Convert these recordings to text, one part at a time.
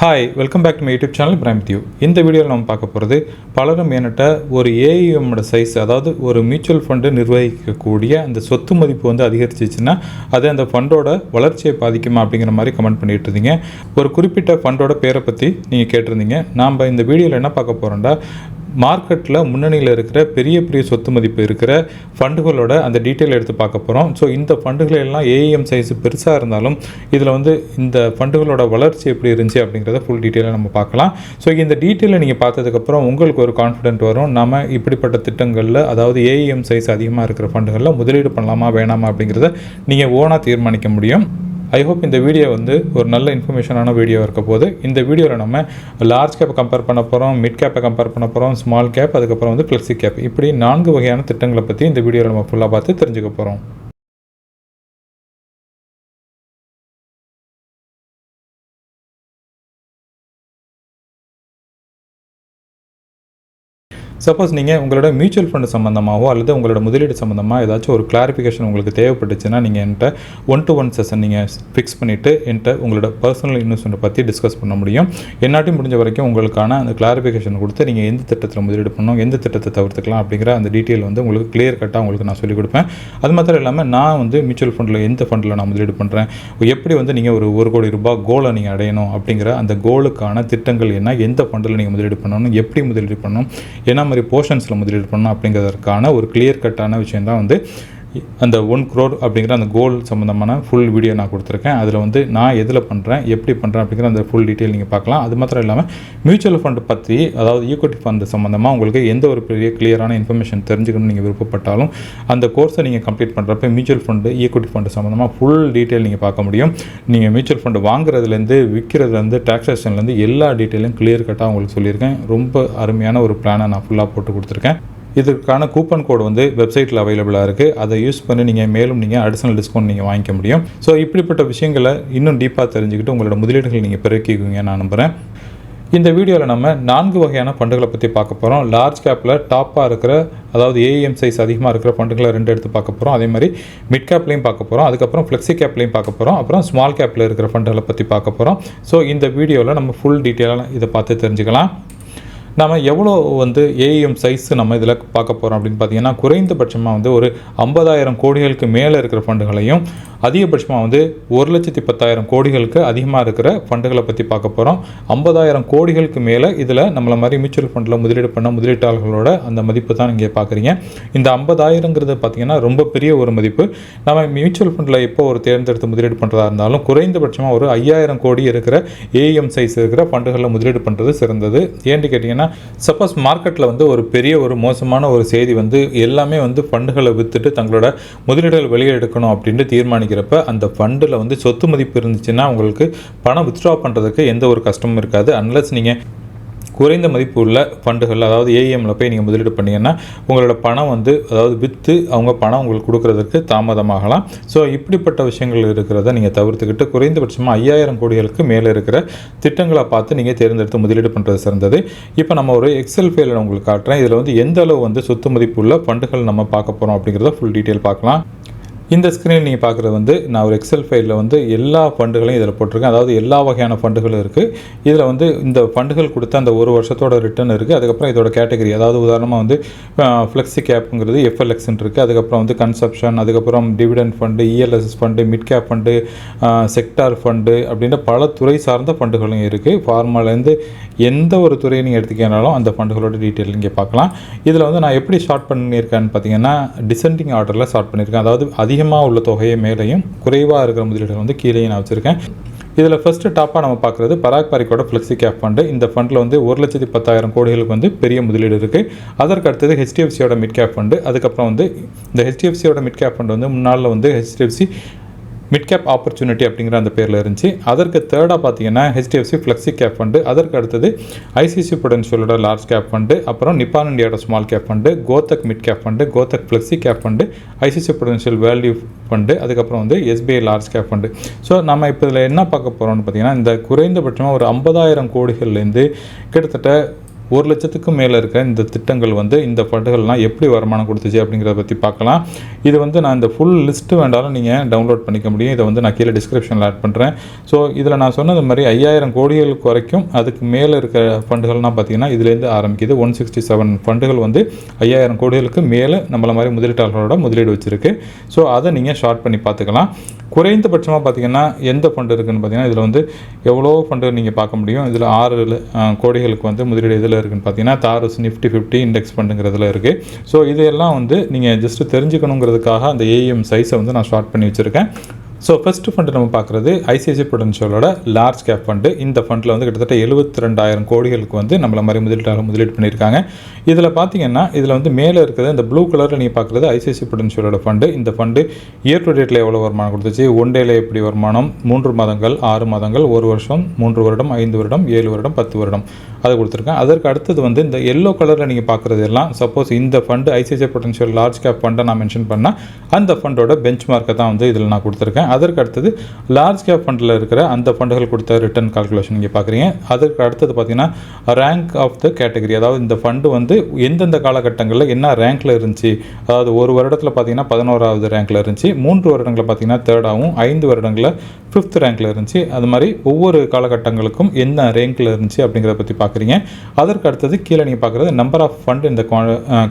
Hi welcome back to my YouTube channel prime டியூ இந்த வீடியோவில் நம்ம பார்க்க போகிறது பலரும் என்கிட்ட ஒரு ஏஇஎம்மோட சைஸ் அதாவது ஒரு மியூச்சுவல் ஃபண்டு நிர்வகிக்கக்கூடிய அந்த சொத்து மதிப்பு வந்து அதிகரிச்சிச்சுன்னா அது அந்த ஃபண்டோட வளர்ச்சியை பாதிக்குமா அப்படிங்கிற மாதிரி கமெண்ட் பண்ணிட்டு இருந்தீங்க. ஒரு குறிப்பிட்ட ஃபண்டோட பேரை பற்றி நீங்கள் கேட்டிருந்தீங்க. நாம் இந்த வீடியோவில் என்ன பார்க்க போகிறோம்டா மார்க்கெட்டில் முன்னணியில் இருக்கிற பெரிய பெரிய சொத்து மதிப்பு இருக்கிற ஃபண்டுகளோட அந்த டீட்டெயில் எடுத்து பார்க்க போகிறோம் ஸோ இந்த ஃபண்டுகள் எல்லாம் ஏஎம் சைஸ் பெருசாக இருந்தாலும் இதில் வந்து இந்த ஃபண்டுகளோட வளர்ச்சி எப்படி இருந்துச்சு அப்படிங்கிறத ஃபுல் டீட்டெயிலாக நம்ம பார்க்கலாம். ஸோ இந்த டீட்டெயிலை நீங்கள் பார்த்ததுக்கப்புறம் உங்களுக்கு ஒரு கான்ஃபிடென்ட் வரும். நம்ம இப்படிப்பட்ட திட்டங்களில் அதாவது ஏஎம் சைஸ் அதிகமாக இருக்கிற ஃபண்டுகளில் முதலீடு பண்ணலாமா வேணாமா அப்படிங்கிறத நீங்கள் ஓனாக தீர்மானிக்க முடியும். ஐ ஹோப் இந்த வீடியோ வந்து ஒரு நல்ல இன்ஃபர்மேஷனான வீடியோ இருக்க போது இந்த வீடியோவில் நம்ம லார்ஜ் கேப்பை கம்பேர் பண்ண போகிறோம் மிட் கேப்பை கம்பேர் பண்ண போகிறோம் ஸ்மால் கேப் அதுக்கப்புறம் வந்து ஃப்ளெக்ஸி கேப் இப்படி நான்கு வகையான திட்டங்களை பற்றி இந்த வீடியோவில் நம்ம ஃபுல்லாக பார்த்து தெரிஞ்சுக்க போகிறோம் சப்போஸ் நீங்கள் உங்களோட மியூச்சுவல் ஃபண்டு சம்மந்தமாகவோ அல்லது உங்களோட முதலீடு சம்மந்தமாக ஏதாச்சும் ஒரு கிளாரிஃபிகேஷன் உங்களுக்கு தேவைப்பட்டுச்சுன்னா நீங்கள் என்கிட்ட ஒன் டு ஒன் செஷன் நீங்கள் ஃபிக்ஸ் பண்ணிவிட்டு என்கிட்ட உங்களோட பர்சனல் இன்வெஸ்ட்மெண்ட் பற்றி டிஸ்கஸ் பண்ண முடியும். என்னாட்டையும் முடிஞ்ச வரைக்கும் உங்களுக்கான அந்த கிளாரிஃபிகேஷன் கொடுத்து நீங்கள் எந்த திட்டத்தில் முதலீடு பண்ணணும் எந்த திட்டத்தை தவிர்த்துக்கலாம் அப்படிங்கிற அந்த டீட்டெயில் வந்து உங்களுக்கு கிளியர் கட்டாக உங்களுக்கு நான் சொல்லிக் கொடுப்பேன். அது மாத்திரம் இல்லாமல் நான் வந்து மியூச்சுவல் ஃபண்டில் எந்த ஃபண்டில் நான் முதலீடு பண்ணுறேன் எப்படி வந்து நீங்கள் ஒரு ஒரு கோடி ரூபாய் கோலை நீங்கள் அடையணும் அப்படிங்கிற அந்த கோலுக்கான திட்டங்கள் என்ன எந்த ஃபண்டில் நீங்கள் முதலீடு பண்ணணும் எப்படி முதலீடு பண்ணணும் ஏன்னா மாதிரி போர்ஷன்ஸில் முதலீடு பண்ணணும் அப்படிங்கிறதுக்கான ஒரு கிளியர் கட்டான விஷயம் தான் வந்து அந்த ஒன் க்ரோர் அப்படிங்கிற அந்த கோல் சம்மந்தமான ஃபுல் வீடியோ நான் கொடுத்துருக்கேன். அதில் வந்து நான் எதில் பண்ணுறேன் எப்படி பண்ணுறேன் அப்படிங்கிற அந்த ஃபுல் டீட்டெயில் நீங்கள் பார்க்கலாம். அது மாத்திரம் இல்லாமல் மியூச்சுவல் ஃபண்ட் பற்றி அதாவது ஈக்விட்டி ஃபண்ட் சம்மந்தமாக உங்களுக்கு எந்த ஒரு பெரிய கிளியரான இன்ஃபர்மேஷன் தெரிஞ்சுக்கணும்னு நீங்கள் விருப்பப்பட்டாலும் அந்த கோர்ஸை நீங்கள் கம்ப்ளீட் பண்ணுறப்ப மியூச்சுவல் ஃபண்டு ஈக்விட்டி ஃபண்டு சம்மந்தமாக ஃபுல் டீட்டெயில் நீங்கள் பார்க்க முடியும். நீங்கள் மியூச்சுவல் ஃபண்டு வாங்குறதுலேருந்து விற்கிறதுலேருந்து டாக்ஸேஷன்லேருந்து எல்லா டீட்டெயிலும் கிளியர் கட்டாக உங்களுக்கு சொல்லியிருக்கேன். ரொம்ப அருமையான ஒரு பிளானை நான் ஃபுல்லாக போட்டு கொடுத்துருக்கேன். இதற்கான கூப்பன் கோடு வந்து வெப்சைட்டில் அவைலபிளாக இருக்குது அதை யூஸ் பண்ணி நீங்கள் மேலும் நீங்கள் அடிஷனல் டிஸ்கவுண்ட் நீங்கள் வாங்கிக்க முடியும். ஸோ இப்படிப்பட்ட விஷயங்களை இன்னும் டீப்பாக தெரிஞ்சுக்கிட்டு உங்களோட முதலீடுகள் நீங்கள் பெருக்கிக்குவீங்க நான் நம்புகிறேன் இந்த வீடியோவில் நம்ம நான்கு வகையான ஃபண்டுகளை பற்றி பார்க்க போகிறோம் லார்ஜ் கேப்பில் டாப்பாக இருக்கிற அதாவது ஏஎம் சைஸ் அதிகமாக இருக்கிற ஃபண்டுகளை ரெண்டு எடுத்து பார்க்க போகிறோம் அதே மாதிரி மிட் கேப்லையும் பார்க்க போகிறோம் அதுக்கப்புறம் ஃப்ளெக்ஸி கேப்லையும் பார்க்க போகிறோம் அப்புறம் ஸ்மால் கேப்பில் இருக்கிற ஃபண்டுகளை பற்றி பார்க்க போகிறோம் ஸோ இந்த வீடியோவில் நம்ம ஃபுல் டீட்டெயிலாக இதை பார்த்து தெரிஞ்சுக்கலாம். நம்ம எவ்வளோ வந்து ஏஎம் சைஸ் நம்ம இதில் பார்க்க போகிறோம் அப்படின்னு பார்த்தீங்கன்னா குறைந்தபட்சமாக வந்து ஒரு ஐம்பதாயிரம் கோடிகளுக்கு மேலே இருக்கிற ஃபண்டுகளையும் அதிகபட்சமாக வந்து ஒரு லட்சத்தி பத்தாயிரம் கோடிகளுக்கு அதிகமாக இருக்கிற ஃபண்டுகளை பற்றி பார்க்க போகிறோம் ஐம்பதாயிரம் கோடிகளுக்கு மேலே இதில் நம்மளை மாதிரி மியூச்சுவல் ஃபண்டில் முதலீடு பண்ண முதலீட்டாளர்களோட அந்த மதிப்பு தான் நீங்கள் பார்க்குறீங்க. இந்த ஐம்பதாயிரங்கிறது பார்த்தீங்கன்னா ரொம்ப பெரிய ஒரு மதிப்பு. நம்ம மியூச்சுவல் ஃபண்டில் எப்போ ஒரு தேர்ந்தெடுத்து முதலீடு பண்ணுறதா இருந்தாலும் குறைந்தபட்சமாக ஒரு ஐயாயிரம் கோடி இருக்கிற ஏஎம் சைஸ் இருக்கிற ஃபண்டுகளில் முதலீடு பண்ணுறது சிறந்தது. ஏன்னு கேட்டிங்கன்னா சப்போஸ் மார்க்கெட்டில் வந்து ஒரு பெரிய ஒரு மோசமான ஒரு செய்தி வந்து எல்லாமே வந்து ஃபண்டுகளை விற்றுட்டு தங்களோட முதலீடுகள் வெளியே எடுக்கணும் அப்படின்ட்டு தீர்மானிக்கிறப்ப அந்த ஃபண்டில் வந்து சொத்து மதிப்பு இருந்துச்சுன்னா உங்களுக்கு பணம் வித்ட்ரா பண்ணுறதுக்கு எந்த ஒரு கஷ்டமும் இருக்காது. அன்லஸ் நீங்கள் குறைந்த மதிப்பு உள்ள ஃபண்டுகள் அதாவது ஏஎம்மில் போய் நீங்கள் முதலீடு பண்ணீங்கன்னா உங்களோட பணம் வந்து அதாவது விற்று அவங்க பணம் உங்களுக்கு கொடுக்கறதுக்கு தாமதமாகலாம். ஸோ இப்படிப்பட்ட விஷயங்கள் இருக்கிறத நீங்கள் தவிர்த்துக்கிட்டு குறைந்தபட்சமாக ஐயாயிரம் கோடிகளுக்கு மேலே இருக்கிற திட்டங்களை பார்த்து நீங்கள் தேர்ந்தெடுத்து முதலீடு பண்ணுறது சிறந்தது. இப்போ நம்ம ஒரு எக்ஸல் ஃபைலில் நான் உங்களுக்கு காட்டுறேன். இதில் வந்து எந்த அளவு வந்து சொத்து மதிப்பு உள்ள ஃபண்டுகள் நம்ம பார்க்க போகிறோம் அப்படிங்கிறத ஃபுல் டீட்டெயில் பார்க்கலாம். இந்த ஸ்க்ரீனில் நீங்கள் பார்க்குறது வந்து நான் ஒரு எக்ஸல் ஃபைலில் வந்து எல்லா ஃபண்டுகளையும் இதில் போட்டிருக்கேன். அதாவது எல்லா வகையான ஃபண்டுகளும் இருக்குது இதில் வந்து இந்த ஃபண்டுகள் கொடுத்த அந்த ஒரு வருஷத்தோட ரிட்டர்ன் இருக்குது அதுக்கப்புறம் இதோட கேட்டகரி அதாவது உதாரணமாக வந்து ஃப்ளெக்ஸி கேப்புங்கிறது எஃப்எல்எக்ஸ்ன்னு இருக்குது அதுக்கப்புறம் வந்து கன்சப்ஷன் அதுக்கப்புறம் dividend fund ELSS fund mid cap fund sector fund அப்படின்ற பல துறை சார்ந்த ஃபண்டுகளும் இருக்குது ஃபார்மாலேருந்து எந்த ஒரு துறையை நீங்கள் எடுத்துக்கினாலும் அந்த ஃபண்டுகளோட டீட்டெயில் இங்கே பார்க்கலாம். இதில் வந்து நான் எப்படி ஷார்ட் பண்ணியிருக்கேன்னு பார்த்தீங்கன்னா டிசெண்டிங் ஆர்டரில் ஷார்ட் பண்ணியிருக்கேன். அதாவது அதிகமாக உள்ள தொகையை மேலேயும் குறைவாக இருக்கிற முதலீடுகள் வந்து கீழேயும் நான் வச்சுருக்கேன். இதில் ஃபஸ்ட்டு டாப்பாக நம்ம பார்க்குறது பராக் பாரிக்கோட ஃப்ளெக்ஸி கேப் ஃபண்டு இந்த ஃபண்டில் வந்து ஒரு லட்சத்தி பத்தாயிரம் கோடிகளுக்கு வந்து பெரிய முதலீடு இருக்குது அதற்கு அடுத்தது ஹெச்டிஎஃப்சியோட மிட் கேப் ஃபண்டு அதுக்கப்புறம் வந்து இந்த ஹெச்டிஎஃப்சியோட மிட் கேப் ஃபண்டு வந்து முன்னால் வந்து ஹெச்டிஎஃப்சி மிட் கேப் ஆப்பர்ச்சுனிட்டி அப்படிங்கிற அந்த பேரில் இருந்துச்சு. அதற்கு தேர்டாக பார்த்தீங்கன்னா ஹெச்டிஎஃப்சி ஃப்ளெக்ஸி கேப் ஃபண்டு அதற்கு அடுத்தது ஐசிசி புடென்ஷியலோட லார்ஜ் கேப் ஃபண்டு அப்புறம் Nippon இண்டியாவோட small cap fund Kotak mid cap fund Kotak flexi cap fund ICC prudential value fund அதுக்கப்புறம் வந்து SBI large cap fund so நம்ம இப்போ இதில் என்ன பார்க்க போகிறோம்னு பார்த்தீங்கன்னா இந்த குறைந்தபட்சமாக ஒரு ஐம்பதாயிரம் கோடிகள்லேருந்து கிட்டத்தட்ட ஒரு லட்சத்துக்கும் மேலே இருக்கிற இந்த திட்டங்கள் வந்து இந்த ஃபண்டுகள்லாம் எப்படி வருமானம் கொடுத்துச்சு அப்படிங்கிறத பற்றி பார்க்கலாம். இது வந்து நான் இந்த ஃபுல் லிஸ்ட்டு வேண்டாலும் நீங்கள் டவுன்லோட் பண்ணிக்க முடியும். இதை வந்து நான் கீழே டிஸ்கிரிப்ஷனில் ஆட் பண்ணுறேன் ஸோ இதில் நான் சொன்னது மாதிரி ஐயாயிரம் கோடிகளுக்கு வரைக்கும் அதுக்கு மேலே இருக்கிற ஃபண்டுகள்லாம் பார்த்தீங்கன்னா இதுலேருந்து ஆரம்பிக்குது. ஒன் சிக்ஸ்டி செவன் ஃபண்டுகள் வந்து ஐயாயிரம் கோடிகளுக்கு மேலே நம்மள மாதிரி முதலீட்டாளர்களோட முதலீடு வச்சுருக்கு. ஸோ அதை நீங்கள் ஷார்ட் பண்ணி பார்த்துக்கலாம். குறைந்தபட்சமாக பார்த்தீங்கன்னா எந்த ஃபண்டு இருக்குன்னு பார்த்தீங்கன்னா இதில் வந்து எவ்வளோ ஃபண்டு நீங்கள் பார்க்க முடியும்? இதில் ஆறு கோடிகளுக்கு வந்து முதலீடு இதில் இருக்குன்னு பார்த்தீங்கன்னா தாரஸ் நிஃப்டி ஃபிஃப்டி இண்டெக்ஸ் ஃபண்டுங்கிறதுல இருக்குது ஸோ இதையெல்லாம் வந்து நீங்கள் ஜஸ்ட் தெரிஞ்சுக்கணுங்கிறதுக்காக அந்த ஏஎம் சைஸை வந்து நான் ஷார்ட் பண்ணி வச்சுருக்கேன். ஸோ ஃபஸ்ட்டு ஃபண்டு நம்ம பார்க்குறது ஐசிஐசி ப்ரொடென்ஷியலோட லார்ஜ் கேப் ஃபண்டு இந்த ஃபண்டில் வந்து கிட்டத்தட்ட எழுபத்தி ரெண்டாயிரம் கோடிகளுக்கு வந்து நம்மள மாதிரி முதலீட்டாளர் முதலீடு பண்ணியிருக்காங்க. இதில் பார்த்தீங்கன்னா இதில் வந்து மேலே இருக்கிறது இந்த ப்ளூ கலரில் நீங்கள் பார்க்குறது ஐசிஐசி ப்ரொடென்ஷியலோட ஃபண்டு இந்த ஃபண்டு இயர் டு டேட்டில் எவ்வளோ வருமானம் கொடுத்துச்சு? ஒன் டேல எப்படி வருமானம்? மூன்று மாதங்கள் ஆறு மாதங்கள் ஒரு வருஷம் மூன்று வருடம் ஐந்து வருடம் ஏழு வருடம் பத்து வருடம். அதை கொடுத்துருக்கேன். அதற்கு அடுத்தது வந்து இந்த எல்லோ கலரில் நீங்கள் பார்க்குறது எல்லாம் சப்போஸ் இந்த fund ICICI potential large cap ஃபண்டை நான் மென்ஷன் பண்ணால் அந்த ஃபண்டோட பெஞ்ச் மார்க்கை தான் வந்து இதில் நான் கொடுத்துருக்கேன். அதற்கு அடுத்தது லார்ஜ் கேப் ஃபண்டில் இருக்கிற அந்த ஃபண்டுகள் கொடுத்த ரிட்டர்ன் கால்குலேஷன் நீங்கள் பார்க்குறீங்க. அதற்கு அடுத்தது பார்த்தீங்கன்னா ரேங்க் ஆஃப் த கேட்டகரி அதாவது இந்த ஃபண்டு வந்து எந்தெந்த காலகட்டங்களில் என்ன ரேங்க்கில் இருந்துச்சு அதாவது ஒரு வருடத்தில் பார்த்தீங்கன்னா பதினோராவது ரேங்க்கில் இருந்துச்சு மூன்று வருடங்களில் பார்த்தீங்கன்னா தேர்டாகவும் ஐந்து வருடங்களில் ஃபிஃப்த் ரேங்க்கில் இருந்துச்சு. அது மாதிரி ஒவ்வொரு காலகட்டங்களுக்கும் என்ன ரேங்க்கில் இருந்துச்சு அப்படிங்கிறத பற்றி பார்க்குறீங்க. அதற்கு அடுத்தது கீழே நீங்கள் பார்க்குறது நம்பர் ஆஃப் ஃபண்ட் இந்த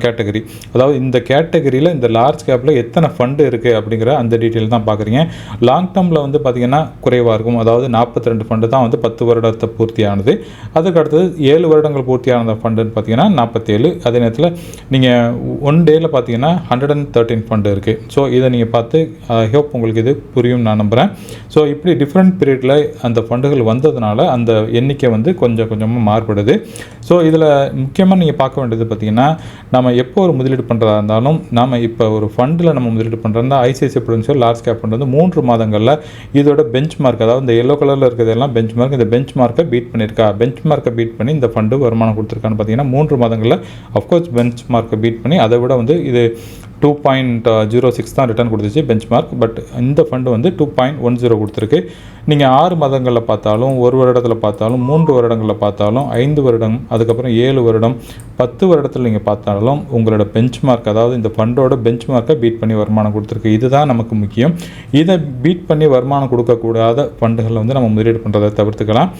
கேட்டகரி அதாவது இந்த கேட்டகரியில் இந்த லார்ஜ் கேப்பில் எத்தனை ஃபண்டு இருக்குது அப்படிங்கிற அந்த டீட்டெயில் தான் பார்க்குறீங்க. லாங் டேர்மில் வந்து பார்த்தீங்கன்னா குறைவாக இருக்கும். அதாவது நாற்பத்தி ரெண்டு ஃபண்டு தான் வந்து பத்து வருடத்தை பூர்த்தியானது. அதுக்கு அடுத்தது ஏழு வருடங்கள் பூர்த்தியான ஃபண்டுன்னு பார்த்தீங்கன்னா நாற்பத்தேழு அதே நேரத்தில் நீங்கள் ஒன் டேயில் பார்த்தீங்கன்னா ஹண்ட்ரட் அண்ட் தேர்ட்டின் ஃபண்டு இருக்குது ஸோ இதை நீங்கள் பார்த்து ஐ ஹோப் உங்களுக்கு இது புரியும் நான் நம்புகிறேன் ஸோ இப்படி டிஃப்ரெண்ட் பீரியடில் அந்த ஃபண்டுகள் வந்ததுனால அந்த எண்ணிக்கை வந்து கொஞ்சம் கொஞ்சமாக மாறுபடுது ஸோ இதில் முக்கியமாக நீங்கள் பார்க்க வேண்டியது பார்த்தீங்கன்னா நம்ம எப்போ ஒரு முதலீடு பண்ணுறதா இருந்தாலும் நாம் இப்போ ஒரு ஃபண்டில் நம்ம முதலீடு பண்ணுறதா ஐசிஐசி ப்ரொடென்ஷியல் லார்ஜ் கேப் பண்ணுறது வந்து மூன்று மாதங்களில் இதோட பெஞ்ச் மார்க் அதாவது இந்த எல்லோ கலரில் இருக்கிறதெல்லாம் பெஞ்ச் மார்க் இந்த பெஞ்ச் மார்க்கை பீட் பண்ணியிருக்கா? பெஞ்ச் மார்க்கை பீட் பண்ணி இந்த ஃபண்டு வருமானம் கொடுத்துருக்கான்னு பார்த்தீங்கன்னா மூன்று மாதங்களில் அஃப்கோர்ஸ் பெஞ்ச் மார்க்கை பீட் பண்ணி அதை விட வந்து இது டூ பாயிண்ட் ஜீரோ சிக்ஸ் தான் ரிட்டர்ன் கொடுத்துச்சு பெஞ்ச் மார்க் பட் இந்த ஃபண்டு வந்து டூ பாயிண்ட் ஒன் ஜீரோ கொடுத்துருக்கு. நீங்கள் ஆறு மாதங்களில் பார்த்தாலும் ஒரு வருடத்தில் பார்த்தாலும் மூன்று வருடங்களில் பார்த்தாலும் ஐந்து வருடம் அதுக்கப்புறம் ஏழு வருடம் பத்து வருடத்தில் நீங்கள் பார்த்தாலும் உங்களோட பெஞ்ச் மார்க் அதாவது இந்த ஃபண்டோட பெஞ்ச் மார்க்கை பீட் பண்ணி வருமானம் கொடுத்துருக்கு. இதுதான் நமக்கு முக்கியம். இதை பீட் பண்ணி வருமானம் கொடுக்கக்கூடாத ஃபண்டுகளில் வந்து நம்ம முதலீடு பண்ணுறதை தவிர்த்துக்கலாம்.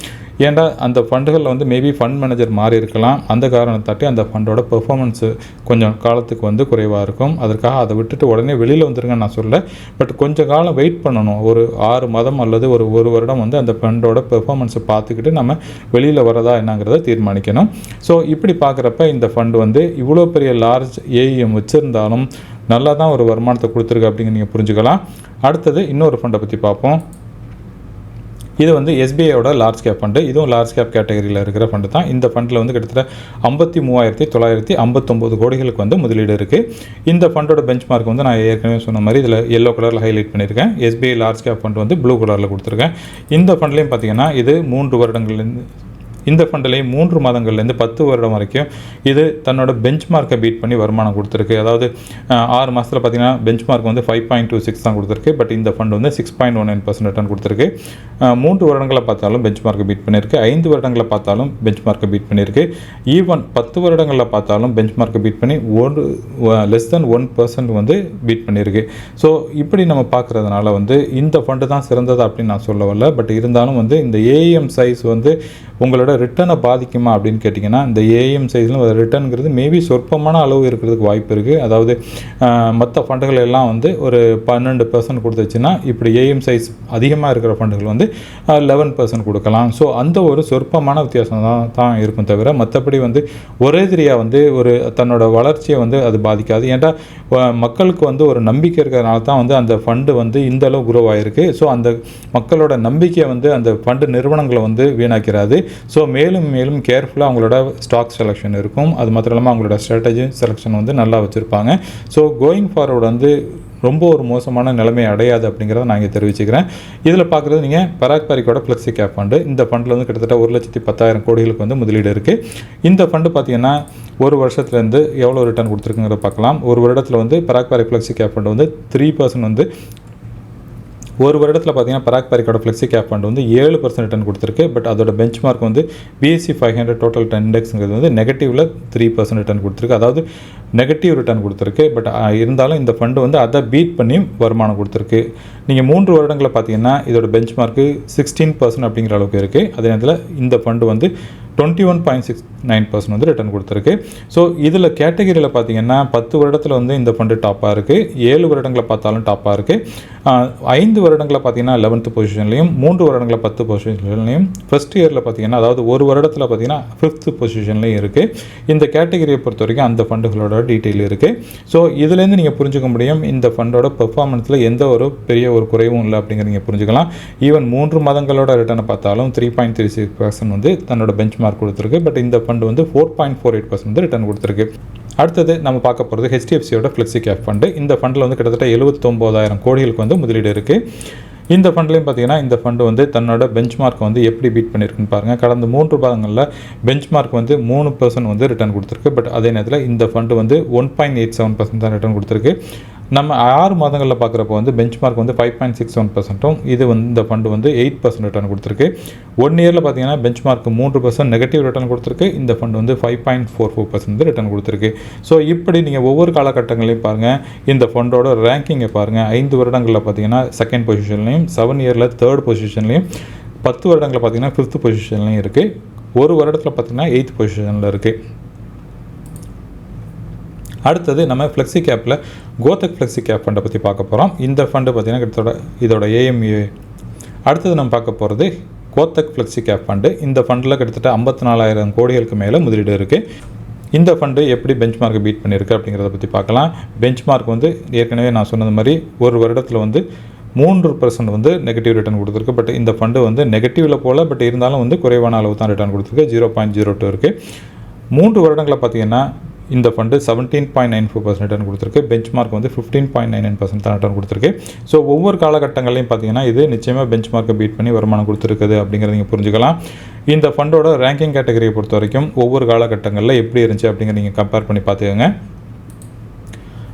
ஏன்டா அந்த ஃபண்டுகளில் வந்து மேபி ஃபண்ட் மேனேஜர் மாறி இருக்கலாம். அந்த காரணத்தாட்டி அந்த ஃபண்டோட பெர்ஃபார்மன்ஸு கொஞ்சம் காலத்துக்கு வந்து குறைவாக இருக்கும். அதற்காக அதை விட்டுட்டு உடனே வெளியில் வந்துருங்கன்னு நான் சொல்ல பட் கொஞ்சம் காலம் வெயிட் பண்ணணும். ஒரு ஆறு மாதம் அல்லது ஒரு ஒரு வருடம் வந்து அந்த ஃபண்டோட பெர்ஃபார்மன்ஸை பார்த்துக்கிட்டு நம்ம வெளியில் வரதா என்னங்கிறத தீர்மானிக்கணும். ஸோ இப்படி பார்க்குறப்ப இந்த ஃபண்டு வந்து இவ்வளோ பெரிய லார்ஜ் ஏஇஎம் வச்சுருந்தாலும் நல்லா தான் ஒரு வருமானத்தை கொடுத்துருக்கு அப்படிங்க நீங்கள் புரிஞ்சுக்கலாம். அடுத்தது இன்னொரு ஃபண்டை பற்றி பார்ப்போம். இது வந்து எஸ்பிஐயோட லார்ஜ் கேப் ஃபண்டு இதுவும் லார்ஜ் கேப் கேட்டகரியில் இருக்கிற ஃபண்டு தான். இந்த ஃபண்டில் வந்து கிட்டத்தட்ட ஐம்பத்தி மூவாயிரத்தி தொள்ளாயிரத்தி ஐம்பத்தொம்போது கோடிகளுக்கு வந்து முதலீடு இருக்குது இந்த ஃபண்டோட பெஞ்ச் மார்க் வந்து நான் ஏற்கனவே சொன்ன மாதிரி இதில் எல்லோ கலரில் ஹைலைட் பண்ணியிருக்கேன் எஸ்பிஐ லார்ஜ் கேப் ஃபண்ட் வந்து ப்ளூ கலரில் கொடுத்துருக்கேன். இந்த ஃபண்ட்லேயும் பார்த்தீங்கன்னா இது மூன்று வருடங்கள்லேருந்து இந்த ஃபண்ட்லேயும் மூன்று மாதங்கள்லேருந்து பத்து வருடம் வரைக்கும் இது தன்னோட பெஞ்ச் மார்க்கை பீட் பண்ணி வருமானம் கொடுத்துருக்கு. அதாவது ஆறு மாதத்தில் பார்த்தீங்கன்னா பெஞ்ச் மார்க் வந்து ஃபைவ் பாயிண்ட் டூ சிக்ஸ் தான் கொடுத்துருக்கு. பட் இந்த ஃபண்ட் வந்து six point one nine percent return கொடுத்துருக்கு. மூன்று வருடங்களை பார்த்தாலும் பெஞ்ச் மார்க்கை பீட் பண்ணியிருக்கு. ஐந்து வருடங்களை பார்த்தாலும் பெஞ்ச் மார்க்கை பீட் பண்ணியிருக்கு. ஈவன் பத்து வருடங்களில் பார்த்தாலும் பெஞ்ச் மார்க்கை பீட் பண்ணி ஒரு லெஸ் தென் ஒன் பர்சன்ட் வந்து பீட் பண்ணியிருக்கு. ஸோ இப்படி நம்ம பார்க்குறதுனால வந்து இந்த ஃபண்டு தான் சிறந்தது அப்படின்னு நான் சொல்ல வரல. பட் இருந்தாலும் வந்து இந்த ஏஎம் சைஸ் வந்து உங்களோட ரிட்டனை பாதிக்குமா அப்படின்னு கேட்டிங்கன்னா இந்த ஏஎம் சைஸில் ரிட்டர்னுங்கிறது மேபி சொற்பமான அளவு இருக்கிறதுக்கு வாய்ப்பு இருக்குது அதாவது மற்ற ஃபண்டுகள் எல்லாம் வந்து ஒரு பன்னெண்டு பர்சன்ட் கொடுத்துச்சுன்னா இப்படி ஏஎம் சைஸ் அதிகமாக இருக்கிற ஃபண்டுகள் வந்து லெவன் பர்சன்ட் கொடுக்கலாம். ஸோ அந்த ஒரு சொற்பமான வித்தியாசம் தான் தான் இருக்கும் தவிர மற்றபடி வந்து ஒரே திரியாக வந்து ஒரு தன்னோட வளர்ச்சியை வந்து அது பாதிக்காது. ஏன்டா மக்களுக்கு வந்து ஒரு நம்பிக்கை இருக்கிறதுனால தான் வந்து அந்த ஃபண்டு வந்து இந்த அளவு குரோ ஆகிருக்கு ஸோ அந்த மக்களோட நம்பிக்கையை வந்து அந்த ஃபண்டு நிறுவனங்களை வந்து வீணாக்கிறாது. ஸோ மேலும் மேலும் கேர்ஃபுல்லாக அவங்களோட ஸ்டாக் செலெக்ஷன் இருக்கும். அது மாத்திரம் இல்லாமல் அவங்களோட ஸ்ட்ராட்டஜி செலெக்ஷன் வந்து நல்லா வச்சுருப்பாங்க. ஸோ கோயிங் ஃபார்வர்டு வந்து ரொம்ப ஒரு மோசமான நிலைமை அடையாது அப்படிங்கிறத நான் இங்கே தெரிவிச்சுக்கிறேன். இதில் பார்க்குறது நீங்கள் பராக் பாரிக்கோட ஃப்ளெக்ஸி கேப் ஃபண்டு இந்த ஃபண்டில் வந்து கிட்டத்தட்ட ஒரு லட்சத்தி பத்தாயிரம் கோடிகளுக்கு வந்து முதலீடு இருக்குது இந்த ஃபண்டு பார்த்தீங்கன்னா ஒரு வருஷத்துலேருந்து எவ்வளோ ரிட்டர்ன் கொடுத்துருக்குங்கிறத பார்க்கலாம். ஒரு வருடத்தில் வந்து Parag Parikh flexi cap fund வந்து த்ரீ பர்சன்ட் வந்து ஒரு வருடத்தில் பார்த்தீங்கன்னா பராக் பாரிக்கோட ஃப்ளெக்ஸி கேப் ஃபண்ட் வந்து ஏழு பர்சன்ட் ரிட்டர்ன் கொடுத்துருக்கு. பட் அதோட பெஞ்ச் மார்க் வந்து பிஎஸ்சி ஃபைவ் ஹண்ட்ரட் டோட்டல் இண்டெக்ஸுங்கிறது வந்து நெகட்டிவில் த்ரீ பர்சன்ட் ரிட்டர்ன் கொடுத்துருக்கு. அதாவது நெகட்டிவ் ரிட்டர்ன் கொடுத்துருக்கு. பட் இருந்தாலும் இந்த ஃபண்டு வந்து அதை பீட் பண்ணி வருமானம் கொடுத்துருக்கு. நீங்கள் மூன்று வருடங்களை பார்த்தீங்கன்னா இதோட பெஞ்ச் மார்க்கு சிக்ஸ்டீன் பர்சன்ட் அப்படிங்கிற அளவுக்கு இருக்குது அதே நேரத்தில் இந்த ஃபண்டு வந்து twenty one point six nine percent வந்து ரிட்டர்ன் கொடுத்துருக்கு. ஸோ இதில் கேட்டகரியில் பார்த்தீங்கன்னா பத்து வருடத்தில் வந்து இந்த ஃபண்டு டாப்பாக இருக்குது ஏழு வருடங்களை பார்த்தாலும் டாப்பாக இருக்குது ஐந்து வருடங்களை பார்த்தீங்கன்னா லெவன்த்து பொசிஷன்லையும் மூன்று வருடங்களை பத்து பொசிஷன்லையும் ஃபஸ்ட் இயரில் பார்த்தீங்கன்னா அதாவது ஒரு வருடத்தில் பார்த்தீங்கன்னா ஃபிஃப்த்து பொசிஷன்லையும் இருக்குது இந்த கேட்டகரியை பொறுத்த வரைக்கும் அந்த ஃபண்டுகளோட டீட்டெயில் இருக்குது ஸோ இதுலேருந்து நீங்கள் புரிஞ்சுக்க முடியும் இந்த ஃபண்டோட பெர்ஃபார்மன்ஸில் எந்த ஒரு பெரிய ஒரு குறைவும் இல்லை அப்படிங்கிறத நீங்கள் புரிஞ்சுக்கலாம். ஈவன் மூன்று மாதங்களோட ரிட்டர்னை பார்த்தாலும் three point three six percent வந்து தன்னோட பெஞ்ச் மார்க் கொடுத்துருக்கு. பட் இந்த ஃபண்டு வந்து four point four eight percent வந்து ரிட்டர்ன் கொடுத்துருக்கு. அடுத்தது நம்ம பார்க்க போகிறது ஹெச்டிஎஃப்சியோட ஃப்ளெக்ஸி கேப் ஃபண்டு இந்த ஃபண்டில் வந்து கிட்டத்தட்ட எழுபத்தொம்போதாயிரம் கோடிகளுக்கு வந்து முதலீடு இருக்குது இந்த ஃபண்ட்லையும் பார்த்தீங்கன்னா இந்த ஃபண்டு வந்து தன்னோட பெஞ்ச் மார்க் வந்து எப்படி பீட் பண்ணியிருக்குன்னு பாருங்கள் கடந்த மூன்று பாதங்களில் பெஞ்ச் மார்க் வந்து மூணு பர்சன்ட் வந்து ரிட்டர்ன் கொடுத்துருக்கு. பட் அதே நேரத்தில் இந்த ஃபண்டு வந்து one point eight seven percent தான் ரிட்டர்ன் கொடுத்துருக்கு. நம்ம ஆறு மாதங்களில் பார்க்குறப்போ வந்து பெஞ்ச் மார்க் வந்து ஃபைவ் பாயிண்ட் சிக்ஸ் ஒன் பர்சன்ட்டும் இது வந்து இந்த ஃபண்டு வந்து எயிட் பர்சன்ட் ரிட்டர்ன் கொடுத்துருக்கு. ஒன் இயரில் பார்த்தீங்கன்னா பெஞ்ச் மார்க் மூன்று பர்சன்ட் நெகட்டிவ் ரிட்டர்ன் கொடுத்துருக்கு. இந்த ஃபண்டு வந்து five point four four percent வந்து ரிட்டர்ன் கொடுத்துருக்கு. ஸோ இப்படி நீங்கள் ஒவ்வொரு காலகட்டங்களையும் பாருங்கள் இந்த ஃபண்டோட ரேங்கிங்கை பாருங்கள் ஐந்து வருடங்களில் பார்த்தீங்கன்னா செகண்ட் பொசிஷன்லையும் செவன் இயரில் தேர்ட் பொசிஷன்லையும் பத்து வருடங்களில் பார்த்தீங்கன்னா ஃபிஃப்த் பொசிஷன்லையும் இருக்குது ஒரு வருடத்தில் பார்த்தீங்கன்னா எயித் பொசிஷனில் இருக்குது அடுத்தது நம்ம ஃப்ளெக்ஸி கேப்பில் கோத்தக் ஃப்ளெக்ஸி கேப் ஃபண்டை பற்றி பார்க்க போகிறோம் இந்த ஃபண்டு பார்த்திங்கன்னா கிட்டத்தட்ட இதோட ஏஎம்ஏ அடுத்தது நம்ம பார்க்க போகிறது கோத்தக் ஃப்ளெக்ஸி கேப் ஃபண்டு இந்த ஃபண்டில் கிட்டத்தட்ட ஐம்பத்தி நாலாயிரம் கோடிகளுக்கு மேலே முதலீடு இருக்குது இந்த ஃபண்டு எப்படி பெஞ்ச் மார்க்கை பீட் பண்ணியிருக்கு அப்படிங்கிறத பற்றி பார்க்கலாம். பெஞ்ச் மார்க் வந்து ஏற்கனவே நான் சொன்னது மாதிரி ஒரு வருடத்தில் வந்து மூன்று பர்சன்ட் வந்து நெகட்டிவ் ரிட்டர்ன் கொடுத்துருக்கு. பட் இந்த ஃபண்டு வந்து நெகட்டிவில் போல் பட் இருந்தாலும் வந்து குறைவான அளவு தான் ரிட்டர்ன் கொடுத்துருக்கு. ஜீரோ பாயிண்ட் ஜீரோ டூ இருக்குது மூன்று வருடங்களை பார்த்தீங்கன்னா இந்த fund seventeen point nine four percent return கொடுத்துருக்கு. பெஞ்ச் மார்க் வந்து fifteen point nine nine percent தான் ரிட்டர்ன் கொடுத்துருக்கு. ஸோ ஒவ்வொரு காலகட்டங்களையும் பார்த்தீங்கன்னா இது நிச்சயமாக பெஞ்ச் மார்க்கை பீட் பண்ணி வருமானம் கொடுத்துருக்குது அப்படிங்கிறத நீங்கள் புரிஞ்சுக்கலாம். இந்த ஃபண்டோட ரேங்கிங் கேட்டகரியை பொறுத்த வரைக்கும் ஒவ்வொரு காலகட்டங்களில் எப்படி இருந்துச்சு அப்படிங்கிற நீங்கள் கம்பேர் பண்ணி பார்த்துக்கோங்க.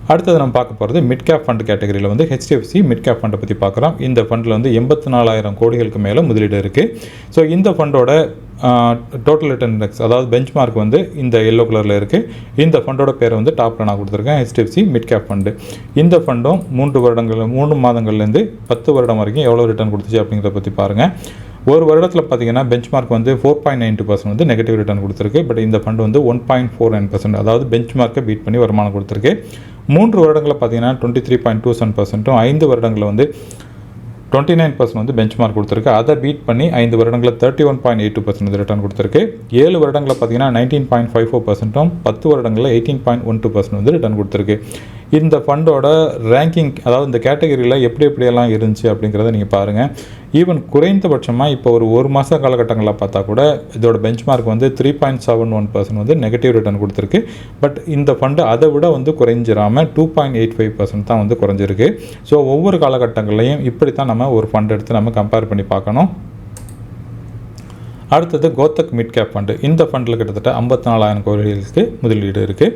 அடுத்தது நம்ம பார்க்க போகிறது மிட் கேப் ஃபண்ட் கேட்டகரியில் வந்து ஹெச்டிஎஃப்சி மிட் கேப் ஃபண்டை பற்றி பார்க்குறோம் இந்த ஃபண்டில் வந்து எண்பத்தி நாலாயிரம் கோடிகளுக்கு மேலே முதலீடு இருக்குது ஸோ இந்த ஃபண்டோட டோட்டல் ரிட்டர்ன் இண்டெக்ஸ் அதாவது பெஞ்ச் மார்க் வந்து இந்த எல்லோ கலரில் இருக்குது இந்த ஃபண்டோட பேரை வந்து டாப்பில் நான் கொடுத்துருக்கேன் ஹெச்டிஎஃப்சி மிட் கேப் ஃபண்டு இந்த ஃபண்டும் மூன்று வருடங்கள் மூணு மாதங்கள்லேருந்து பத்து வருடம் வரைக்கும் எவ்வளோ ரிட்டர்ன் கொடுத்துச்சு அப்படிங்கிறத பற்றி பாருங்கள் ஒரு வருடத்தில் பார்த்தீங்கன்னா பெஞ்ச் மார்க் வந்து four point nine two percent வந்து நெகட்டிவ் ரிட்டர்ன் கொடுத்துருக்கு. பட் இந்த ஃபண்டு வந்து one point four nine percent அதாவது பெஞ்ச் மார்க்கை பீட் பண்ணி வருமானம் கொடுத்துருக்கு. மூன்று வருடங்களில் பார்த்தீங்கன்னா twenty three point two seven பர்சன்ட்டும் ஐந்து வருடங்களில் வந்து டுவெண்ட்டி நைன் பர்சன்ட் வந்து பெஞ்ச் மார்க் கொடுத்துருக்கு. அதை பீட் பண்ணி ஐந்து வருடங்களில் thirty one point eight two percent return கொடுத்துருக்கு. ஏழு வருடங்களில் பார்த்தீங்கன்னா நைன்டீன் பாயிண்ட் ஃபைவ் ஃபோர் பர்சன்ட்டும் பத்து வருடங்களில் eighteen point one two percent வந்து ரிட்டர்ன் கொடுத்துருக்கு. இந்த ஃபண்டோட ரேங்கிங் அதாவது இந்த கேட்டகரியில் எப்படி எப்படியெல்லாம் இருந்துச்சு அப்படிங்கிறத நீங்கள் பாருங்கள் ஈவன் குறைந்தபட்சமாக இப்போ ஒரு ஒரு மாத காலகட்டங்களில் பார்த்தா கூட இதோட பெஞ்ச் மார்க் வந்து three point seven one percent வந்து நெகட்டிவ் ரிட்டர்ன் கொடுத்துருக்கு. பட் இந்த ஃபண்டு அதை விட வந்து குறைஞ்சிராமல் two point eight five percent தான் வந்து குறைஞ்சிருக்கு. ஸோ ஒவ்வொரு காலகட்டங்கள்லையும் இப்படி தான் நம்ம ஒரு ஃபண்ட் எடுத்து நம்ம கம்பேர் பண்ணி பார்க்கணும். அடுத்தது கோத்தக் மிட் கேப் ஃபண்டு இந்த ஃபண்டில் கிட்டத்தட்ட ஐம்பத்தி நாலாயிரம் கோடிகளுக்கு முதலீடு இருக்குது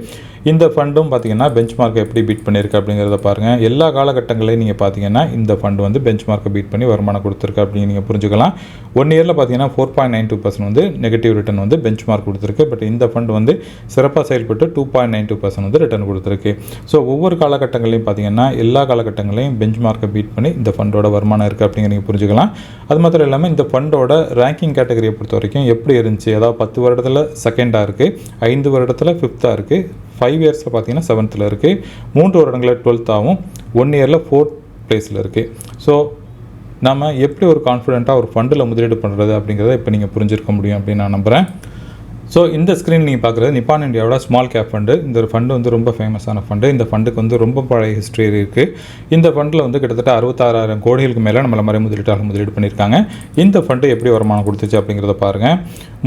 இந்த ஃபண்டும் பார்த்தீங்கன்னா பெஞ்ச் மார்க்கை எப்படி பீட் பண்ணியிருக்கு அப்படிங்கிறத பாருங்கள் எல்லா காலகட்டங்களையும் நீங்கள் பார்த்தீங்கன்னா இந்த ஃபண்டு வந்து பெஞ்ச் மார்க்கை பீட் பண்ணி வருமானம் கொடுத்துருக்கு அப்படின்னு நீங்கள் புரிஞ்சுக்கலாம். ஒன் இயரில் பார்த்தீங்கன்னா four point nine two percent வந்து நெகட்டிவ் ரிட்டர்ன் வந்து பெஞ்ச் மார்க் கொடுத்துருக்கு. பட் இந்த ஃபண்ட் வந்து சிறப்பாக செயல்பட்டு two point nine two percent வந்து ரிட்டர்ன் கொடுத்துருக்கு. ஸோ ஒவ்வொரு காலகட்டங்களையும் பார்த்தீங்கன்னா எல்லா காலகட்டங்களையும் பெஞ்ச் மார்க்கை பீட் பண்ணி இந்த ஃபண்டோட வருமானம் இருக்குது அப்படிங்கிற நீங்கள் புரிஞ்சுக்கலாம். அது மாத்திரம் இல்லாமல் இந்த ஃபண்டோட ரேங்கிங் கேட்டகரியை பொறுத்த வரைக்கும் எப்படி இருந்துச்சு? அதாவது பத்து வருடத்தில் செகண்டாக இருக்குது ஐந்து வருடத்தில் ஃபிஃப்த்தாக இருக்குது ஃபைவ் இயர்ஸில் பார்த்தீங்கன்னா செவன்த்தில் இருக்குது மூன்று வருடங்களில் டுவெல்த்தாகவும் ஒன் இயரில் ஃபோர்த் ப்ளேஸில் இருக்குது ஸோ நம்ம எப்படி ஒரு கான்ஃபிடெண்ட்டாக ஒரு ஃபண்டில் முதலீடு பண்ணுறது அப்படிங்கிறத இப்போ நீங்கள் புரிஞ்சிருக்க முடியும் அப்படின்னு நான் நம்புகிறேன் ஸோ இந்த ஸ்க்ரீன் நீங்கள் பார்க்குறது நிப்பான் இந்தியாவோட ஸ்மால் கேப் ஃபண்டு இந்த ஃபண்டு வந்து ரொம்ப ஃபேமஸான ஃபண்டு இந்த ஃபண்டுக்கு வந்து ரொம்ப பழைய ஹிஸ்ட்ரி இருக்குது இந்த ஃபண்டில் வந்து கிட்டத்தட்ட அறுபத்தாறாயிரம் கோடிகளுக்கு மேலே நம்மள மாதிரி முதலீட்டாளர் முதலீடு பண்ணியிருக்காங்க. இந்த ஃபண்டு எப்படி வருமானம் கொடுத்துச்சு அப்படிங்கிறத பாருங்கள்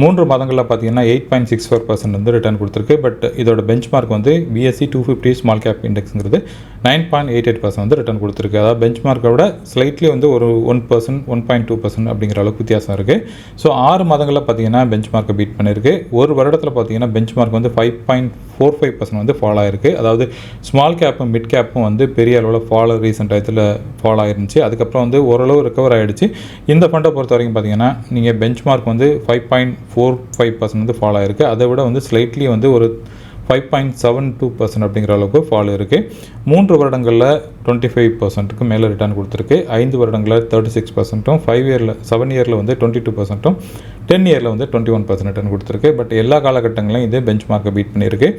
மூன்று மாதங்களில் பார்த்தீங்கன்னா eight point six four percent வந்து ரிட்டர்ன் கொடுத்துருக்கு. பட் இதோட பெஞ்ச் மார்க் வந்து BSE two fifty small cap இண்டெக்ஸுங்கிறது nine point eight eight percent வந்து ரிட்டர்ன் கொடுத்துருக்கு. அதாவது பெஞ்ச் மார்க்கை விட ஸ்லைட்லி வந்து ஒரு one percent one point two percent அப்படிங்கிற அளவுக்கு வித்தியாசம் இருக்குது ஸோ ஆறு மாதங்களில் பார்த்தீங்கன்னா பெஞ்ச் மார்க்கை பீட் பண்ணியிருக்கு ஒரு வருடத்தில் பார்த்தீங்கன்னா பெஞ்ச் மார்க் வந்து five point four five percent வந்து ஃபாலோ ஆயிருக்கு. அதாவது ஸ்மால் கேப்பும் மிட் கேப்பும் வந்து பெரிய அளவில் ஃபாலோ ரீசெண்ட் டயத்தில் ஃபாலோ ஆயிருந்துச்சு. அதுக்கப்புறம் வந்து ஓரளவு ரெக்கவர் ஆகிடுச்சு இந்த ஃபண்டை பொறுத்த வரைக்கும் பார்த்தீங்கன்னா நீங்கள் பெஞ்ச் மார்க் வந்து five point four five percent வந்து ஃபாலோ ஆயிருக்கு. அதை விட வந்து ஸ்லைட்லி வந்து ஒரு five point seven two percent அப்படிங்கிற அளவுக்கு ஃபால் இருக்குது மூன்று வருடங்களில் டுவெண்ட்டி ஃபைவ் பர்சன்ட்டுக்கு மேலே ரிட்டர்ன் கொடுத்துருக்கு. ஐந்து வருடங்களில் தேர்ட்டி சிக்ஸ் பர்சன்ட்டும் ஃபைவ் இயரில் செவன் இயரில் வந்து டுவெண்ட்டி டூ பர்சன்ட்டும் டென் இயரில் வந்து டுவெண்ட்டி ஒன் பர்சன்ட் ரிட்டர்ன் கொடுத்துருக்கு. பட் எல்லா காலகட்டங்களிலும் இது பெஞ்ச் மார்க்கை பீட் பண்ணியிருக்கு.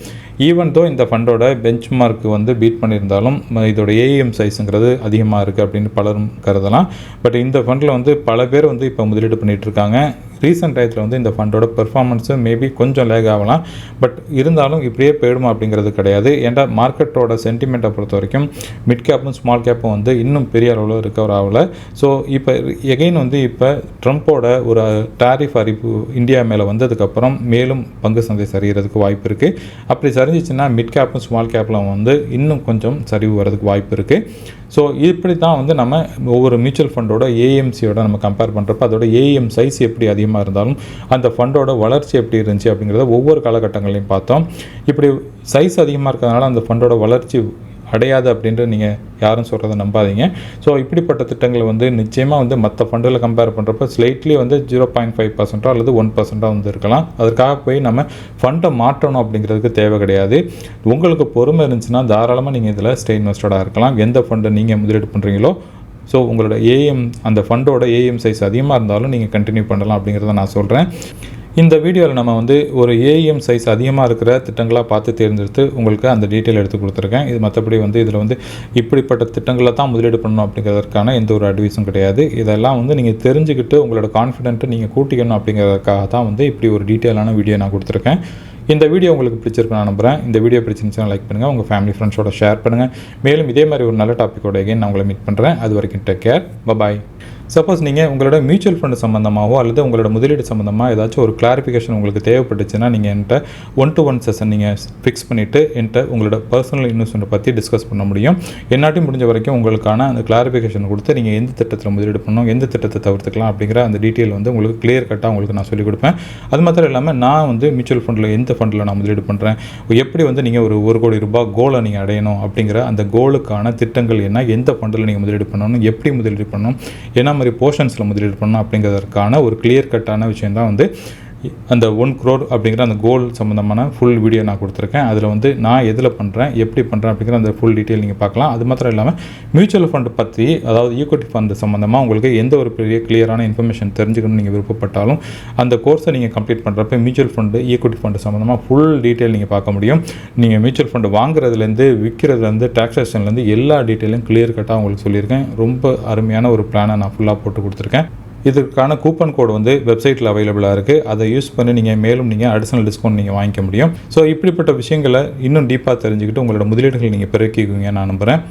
ஈவன் தோ இந்த ஃபண்டோட பெஞ்ச் மார்க் வந்து பீட் பண்ணியிருந்தாலும் இதோட ஏஎம் சைஸுங்கிறது அதிகமாக இருக்குது அப்படின்னு பலரும் கருதலாம். பட் இந்த ஃபண்டில் வந்து பல பேர் வந்து இப்போ முதலீடு பண்ணிகிட்டு இருக்காங்க ரீசெண்ட் டயத்தில் வந்து இந்த ஃபண்டோட பெர்ஃபார்மன்ஸு மேபி கொஞ்சம் லேக் ஆகலாம். பட் இருந்தாலும் இப்படியே போயிடுமா அப்படிங்கிறது கிடையாது. ஏன்டா மார்க்கெட்டோட சென்டிமெண்ட்டை பொறுத்த வரைக்கும் மிட் கேப்பும் ஸ்மால் கேப்பும் வந்து இன்னும் பெரிய அளவில் ரிகவர் ஆகலை. ஸோ இப்போ எகைன் வந்து இப்போ ட்ரம்ப்போட ஒரு uh, டாரிஃப் அறிவிப்பு இந்தியா மேலே வந்ததுக்கப்புறம் மேலும் பங்கு சந்தை சரிகிறதுக்கு வாய்ப்பு இருக்குது அப்படி சரிஞ்சிச்சுன்னா மிட் கேப்பும் ஸ்மால் கேப்லாம் வந்து இன்னும் கொஞ்சம் சரிவு வரதுக்கு வாய்ப்பு இருக்குது ஸோ இப்படி தான் வந்து நம்ம ஒவ்வொரு மியூச்சுவல் ஃபண்டோட ஏஎம்சியோட நம்ம கம்பேர் பண்ணுறப்ப அதோட ஏஎம் சைஸ் எப்படி அதிகமாக இருந்தாலும் அந்த ஃபண்டோட வளர்ச்சி எப்படி இருந்துச்சு அப்படிங்கிறத ஒவ்வொரு காலகட்டங்களையும் பார்த்தோம். இப்படி சைஸ் அதிகமாக இருக்கிறதுனால அந்த ஃபண்டோட வளர்ச்சி அடையாது அப்படின்ட்டு நீங்கள் யாரும் சொல்கிறத நம்பாதீங்க. ஸோ இப்படிப்பட்ட திட்டங்களை வந்து நிச்சயமாக வந்து மற்ற ஃபண்டில் கம்பேர் பண்ணுறப்ப ஸ்லைட்லி வந்து ஜீரோ பாயிண்ட் ஃபைவ் பர்சன்ட்டோ அல்லது ஒன் பர்சென்ட்டாக வந்து இருக்கலாம். அதற்காக போய் நம்ம ஃபண்டை மாற்றணும் அப்படிங்கிறதுக்கு தேவை கிடையாது. உங்களுக்கு பொறுமை இருந்துச்சுன்னா தாராளமாக நீங்கள் இதில் ஸ்டே இன்வெஸ்டடாக இருக்கலாம். எந்த ஃபண்டை நீங்கள் முதலீடு பண்ணுறீங்களோ ஸோ உங்களோட ஏஎம் அந்த ஃபண்டோட ஏஎம் சைஸ் அதிகமாக இருந்தாலும் நீங்கள் கண்டினியூ பண்ணலாம் அப்படிங்கிறத நான் சொல்கிறேன் இந்த வீடியோவில் நம்ம வந்து ஒரு ஏஎம் சைஸ் அதிகமாக இருக்கிற திட்டங்களாக பார்த்து தேர்ந்தெடுத்து உங்களுக்கு அந்த டீட்டெயில் எடுத்து கொடுத்துருக்கேன். இது மற்றபடி வந்து இதில் வந்து இப்படிப்பட்ட திட்டங்களை தான் முதலீடு பண்ணணும் அப்படிங்கிறதுக்கான எந்த ஒரு அட்வைஸும் கிடையாது. இதெல்லாம் வந்து நீங்கள் தெரிஞ்சுக்கிட்டு உங்களோட கான்ஃபிடென்ட்டை நீங்கள் கூட்டிக்கணும் அப்படிங்கிறதுக்காக தான் வந்து இப்படி ஒரு டீட்டெயிலான வீடியோ நான் கொடுத்துருக்கேன். இந்த வீடியோ உங்களுக்கு பிடிச்சிருக்கு நான் நம்புகிறேன் இந்த வீடியோ பிடிச்சிருந்துச்சுன்னா லைக் பண்ணுங்கள் உங்கள் ஃபேமிலி ஃப்ரெண்ட்ஸோட ஷேர் பண்ணுங்கள் மேலும் இதே மாதிரி ஒரு நல்ல டாப்பிக்கோட எகைன் நான் உங்களை மீட் பண்ணுறேன் அது வரைக்கும் டேக் கேர் பபாய் சப்போஸ் நீங்கள் உங்களோட மியூச்சுவல் ஃபண்டு சம்மந்தமாகவோ அல்லது உங்களோட முதலீடு சம்மந்தமாக ஏதாச்சும் ஒரு கிளாரிஃபிகேஷன் உங்களுக்கு தேவைப்பட்டுச்சுன்னா நீங்கள் என்கிட்ட ஒன் டு ஒன் செஷன் நீங்கள் ஃபிக்ஸ் பண்ணிவிட்டு என்கிட்ட உங்களோட பர்சனல் இன்வெஸ்ட்மெண்ட் பற்றி டிஸ்கஸ் பண்ண முடியும். என்னாட்டையும் முடிஞ்ச வரைக்கும் உங்களுக்கான அந்த கிளாரிஃபிகேஷன் கொடுத்து நீங்கள் எந்த திட்டத்தில் முதலீடு பண்ணணும் எந்த திட்டத்தை தவிர்த்துக்கலாம் அப்படிங்கிற அந்த டீட்டெயில் வந்து உங்களுக்கு கிளியர் கட்டாக உங்களுக்கு நான் சொல்லிக் கொடுப்பேன். அது மாத்திரம் இல்லாமல் நான் வந்து மியூச்சுவல் ஃபண்டில் எந்த ஃபண்டில் நான் முதலீடு பண்ணுறேன் எப்படி வந்து நீங்கள் ஒரு ஒரு கோடி ரூபாய் கோலை நீங்கள் அடையணும் அப்படிங்கிற அந்த கோலுக்கான திட்டங்கள் என்ன எந்த ஃபண்டில் நீங்கள் முதலீடு பண்ணணும் எப்படி முதலீடு பண்ணணும் என்ன மாதிரி போர்ஷன்ஸில் முதலீடு பண்ணணும் அப்படிங்கிறதுக்கான ஒரு கிளியர் கட்டான விஷயம் தான் வந்து அந்த ஒன் க்ரோர் அப்படிங்கிற அந்த கோல் சம்மந்தமான ஃபுல் வீடியோ நான் கொடுத்துருக்கேன். அதில் வந்து நான் எதில் பண்ணுறேன் எப்படி பண்ணுறேன் அப்படிங்கிற அந்த ஃபுல் டீட்டெயில் நீங்கள் பார்க்கலாம். அது மாத்திரம் இல்லாமல் மியூச்சுவல் ஃபண்ட் பற்றி அதாவது ஈக்விட்டி ஃபண்டு சம்மந்தமாக உங்களுக்கு எந்த ஒரு பெரிய கிளியரான இன்ஃபர்மேஷன் தெரிஞ்சுக்கணும்னு நீங்கள் விருப்பப்பட்டாலும் அந்த கோர்ஸை நீங்கள் கம்ப்ளீட் பண்ணுறப்ப மியூச்சுவல் ஃபண்டு ஈக்விட்டி ஃபண்டு சம்மந்தமாக ஃபுல் டீட்டெயில் நீங்கள் பார்க்க முடியும். நீங்கள் மியூச்சுவல் ஃபண்டு வாங்குறதுலேருந்து விற்கிறதுலேருந்து டாக்ஸேஷன்லேருந்து எல்லா டீட்டெயிலும் கிளியர் கட்டாக உங்களுக்கு சொல்லியிருக்கேன். ரொம்ப அருமையான ஒரு பிளானை நான் ஃபுல்லாக போட்டு கொடுத்துருக்கேன். இதற்கான கூப்பன் கோடு வந்து வெப்சைட்டில் அவைலபிளாக இருக்குது அதை யூஸ் பண்ணி நீங்கள் மேலும் நீங்கள் அடிஷனல் டிஸ்கவுண்ட் நீங்கள் வாங்கிக்க முடியும். ஸோ இப்படிப்பட்ட விஷயங்களை இன்னும் டீப்பாக தெரிஞ்சுக்கிட்டு உங்களோட முதலீடுகள் நீங்கள் பெருக்கிக்குவீங்க நான் நம்புகிறேன்